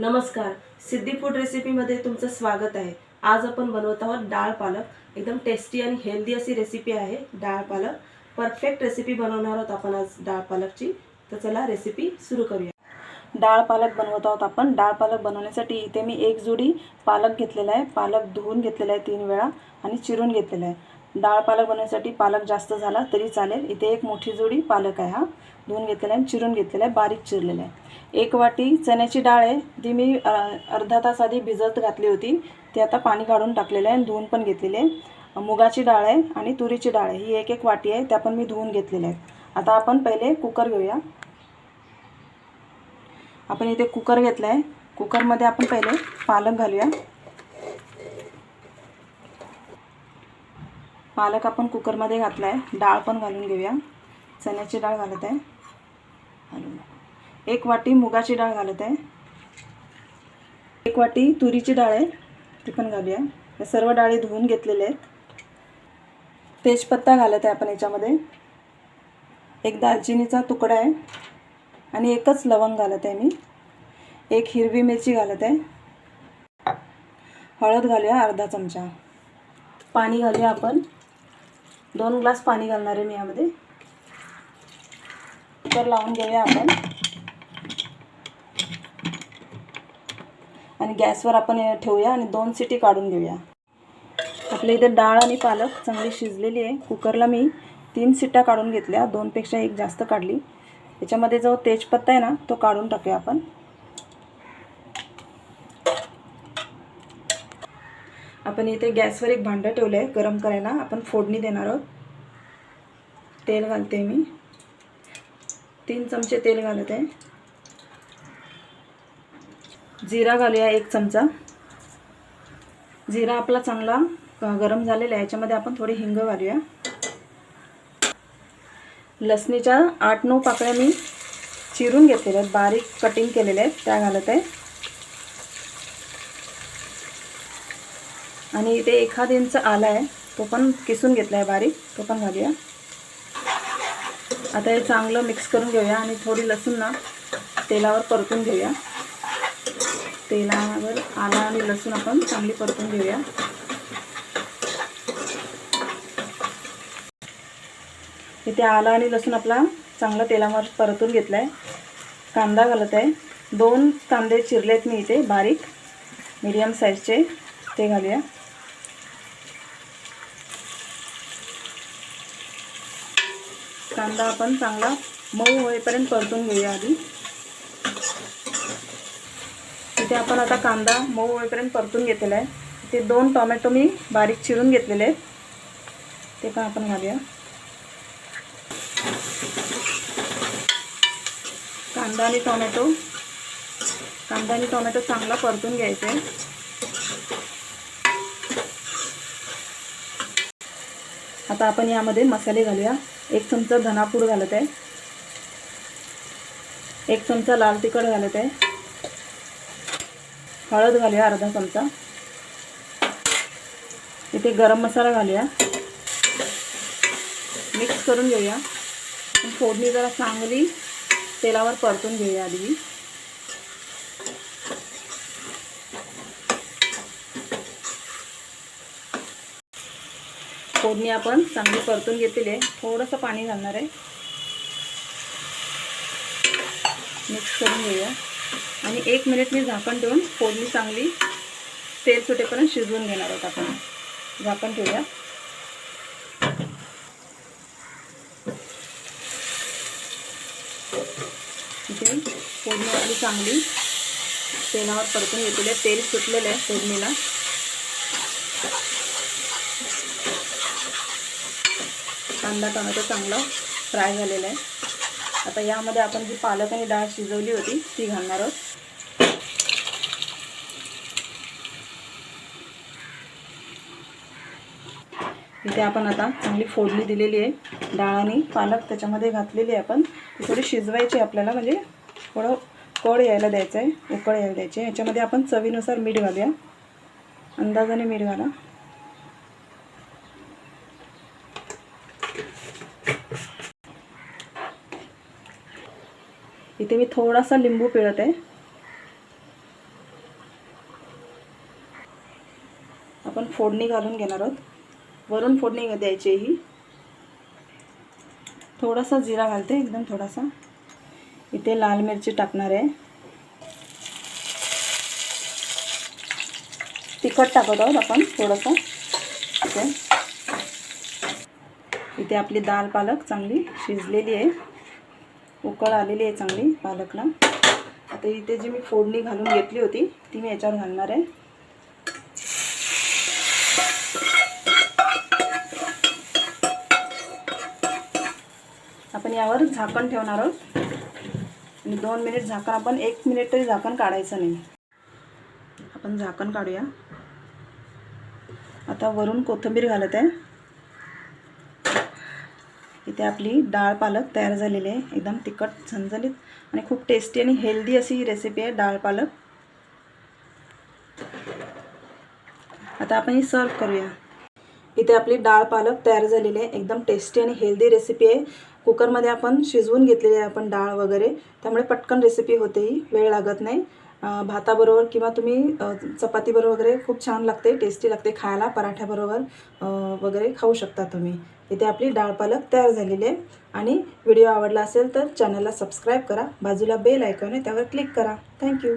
नमस्कार. सिद्धी फूड रेसिपीमध्ये तुमचं स्वागत आहे. आज आपण बनवत आहोत डाळ पालक. एकदम टेस्टी आणि हेल्दी अशी रेसिपी आहे डाळ पालक. परफेक्ट रेसिपी बनवणार आहोत आपण आज डाळ पालकची. तर चला रेसिपी सुरू करूया. डाळ पालक बनवत आहोत आपण. डाळ पालक बनवण्यासाठी इथे मी एक जुडी पालक घेतलेला आहे. पालक धुवून घेतलेला आहे तीन वेळा आणि चिरून घेतलेला आहे. डाळ पालक बनवण्यासाठी पालक जास्त झाला तरी चालेल. इथे एक मोठी जोडी पालक आहे हा. धुवून घेतलेला आहे आणि चिरून घेतलेला आहे बारीक चिरलेला आहे एक वाटी चण्याची डाळ आहे. ती मी अर्धा तास आधी भिजत घातली होती. ती आता पाणी काढून टाकलेलं आहे आणि धुवून पण घेतलेली आहे. मुगाची डाळ आहे आणि तुरीची डाळ आहे. ही एक एक वाटी आहे. त्या पण मी धुवून घेतलेल्या आहेत. आता आपण पहिले कुकर घेऊया. आपण इथे कुकर घेतला आहे कुकरमध्ये आपण पहिले पालक घालूया. पालक आपण कुकरमध्ये घातला आहे डाळ पण घालून घेऊया. चण्याची डाळ घालत आहे. घालून एक वाटी मुगाची डाळ घालत आहे. एक वाटी तुरीची डाळ आहे. ती पण घालूया. या सर्व डाळी धुवून घेतलेल्या आहेत. तेजपत्ता घालत आहे आपण याच्यामध्ये. एक दालचिनीचा तुकडा आहे. आणि एकच लवंग घालत आहे मी. एक हिरवी मिरची घालत आहे. हळद घालूया अर्धा चमचा. पाणी घालूया आपण. दोन ग्लास पाणी घालणार आहे मी यामध्ये. कुकर लावून घेऊया आपण. आणि गॅसवर आपण ठेवूया आणि दोन सिटी काढून घेऊया. आपल्या इथे डाळ आणि पालक चांगली शिजलेली आहे. कुकरला मी तीन सिट्ट्या काढून घेतल्या. दोनपेक्षा एक जास्त काढली. याच्यामध्ये जो तेजपत्ता आहे ना तो काढून टाकूया आपण. आपण इथे गॅसवर एक भांडं ठेवलं आहे गरम करायला. आपण फोडणी देणार आहोत. तेल घालते मी. तीन चमचे तेल घालत. आहे जिरा घालूया एक चमचा. जिरा आपला चांगला गरम झालेला आहे. याच्यामध्ये आपण थोडी हिंग घालूया. लसणीच्या आठ नऊ पाकळ्या मी चिरून घेतलेल्या आहेत. बारीक कटिंग केलेल्या आहेत. त्या घालत आहे. आणि इथे एखाद इंच आला आहे तो पण किसून घेतला आहे बारीक तो पण घालूया. आता हे चांगलं मिक्स करून घेऊया आणि थोडी लसूण ना तेलावर परतून घेऊया. तेलावर आला आणि लसूण आपण चांगली परतून घेऊया. इथे आला आणि लसूण आपला चांगला तेलावर परतून घेतला आहे कांदा घालत आहे. दोन कांदे चिरलेत मी इथे बारीक. मीडियम साईजचे ते घालूया. कांदा आपण चांगला मऊ होईपर्यंत परतून घेऊया आधी. इथे आपण आता कांदा मऊ होईपर्यंत परतून घेतलेला आहे. इथे दोन टोमॅटो मी बारीक चिरून घेतलेले आहेत. ते पण आपण घालूया. कांदा आणि टोमॅटो. कांदा आणि टोमॅटो चांगला परतून घ्यायचा. आहे आता आपण यामध्ये मसाले घालूया. एक चमचा धनापूड घालत आहे. एक चमचा लाल तिखट घालत आहे. हळद घालूया अर्धा चमचा. इथे गरम मसाला घालूया. मिक्स करून घेऊया. फोडणी जरा चांगली तेलावर परतून घेऊया आधी. फोडणी आपण चांगली परतून घेतलेली आहे. थोडंसं पाणी घालणार आहे. मिक्स करून घेऊया. आणि एक मिनिट मी झाकण ठेवून फोडणी चांगली तेल सुटेपर्यंत शिजवून घेणार आहोत आपण. झाकण ठेवूया. इथे फोडणी आपली चांगली तेलावर परतून घेतलेली आहे. तेल सुटलेलं आहे फोडणीला. कांदा टोमॅटो चांगला फ्राय झालेला आहे. आता यामध्ये आपण जी पालक आणि डाळ शिजवली होती ती घालणार आहोत. इथे आपण आता चांगली फोडणी दिलेली आहे. डाळ आणि पालक त्याच्यामध्ये घातलेली आहे आपण. ती थोडी शिजवायची आहे आपल्याला म्हणजे थोडं कड यायला द्यायचं आहे उकळ यायला द्यायची आहे याच्यामध्ये आपण चवीनुसार मीठ घालूया. अंदाजाने मीठ घाला. इथे मी थोडासा लिंबू पिळत. आहे आपण फोडणी घालून घेणार आहोत. वरून फोडणी द्यायची ही. थोडासा जिरा घालते एकदम थोडासा. इथे लाल मिरची टाकणार आहे. तिखट टाकत आहोत आपण थोडंसं. इथे आपली दाल पालक चांगली शिजलेली आहे. उकळ आलेली आहे चांगली पालकला आता इथे जी मी फोडणी घालून घेतली होती ती मी याच्यावर घालणार आहे. आपण यावर झाकण ठेवणार आहोत. आणि दोन मिनिट झाकण आपण एक मिनिट तरी झाकण काढायचं नाही. आपण झाकण काढूया. आता वरून कोथिंबीर घालत आहे. इथे आपली डाळ पालक तयार झालेली आहे. एकदम तिखट झणझणीत आणि खूप टेस्टी आणि हेल्दी अशी रेसिपी आहे डाळ पालक. आता आपण ही सर्व करूया. इथे आपली डाळ पालक तयार झालेली आहे. एकदम टेस्टी आणि हेल्दी रेसिपी आहे. कुकरमध्ये आपण शिजवून घेतलेली आहे आपण डाळ वगैरे. त्यामुळे पटकन रेसिपी होते ही. वेळ लागत नाही. भाताबरोबर किंवा तुम्ही चपातीबरोबर वगैरे खूप छान लागते टेस्टी लागते खायला पराठ्याबरोबर वगैरे खाऊ शकता तुम्ही. इथे आपली डाळ पालक तयार झालेली आहे आणि व्हिडिओ आवडला असेल तर चॅनलला सबस्क्राईब करा बाजूला बेल आयकॉन आहे त्यावर क्लिक करा. थँक्यू.